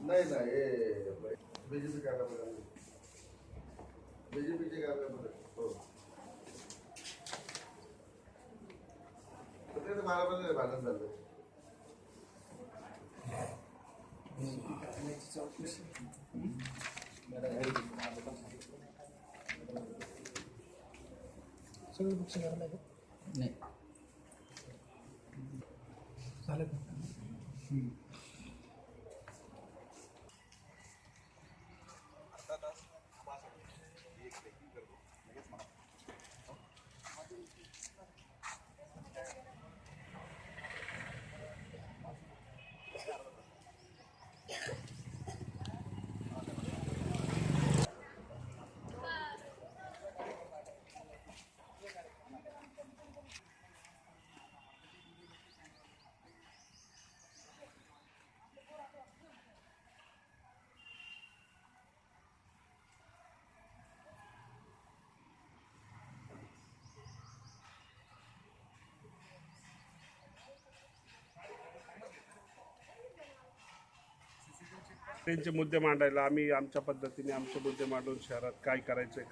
नाही नाही हे बीजेपी कार्यालय बीजेपीचे कार्यालय हो ते तर मला पण भांडण झालं सगळे करायला का नाही झालं त्यांचे मुद्दे मांडायला आम्ही आमच्या पद्धतीने आमचे मुद्दे मांडून शहरात काय करायचं